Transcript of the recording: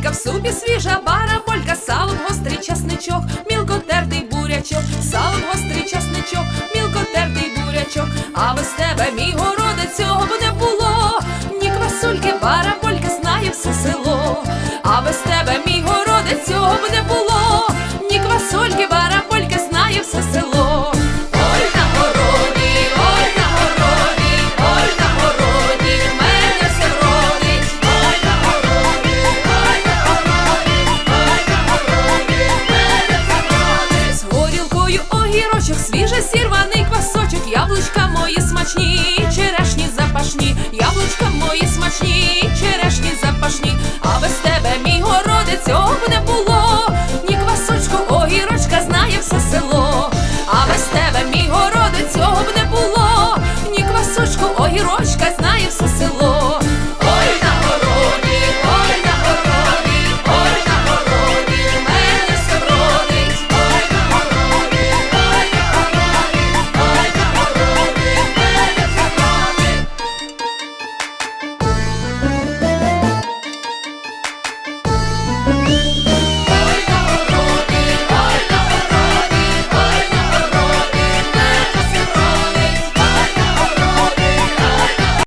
кулька в супі свіжа бараболька, салом гострий часничок, мілкотертий бурячок, салом гострий часничок.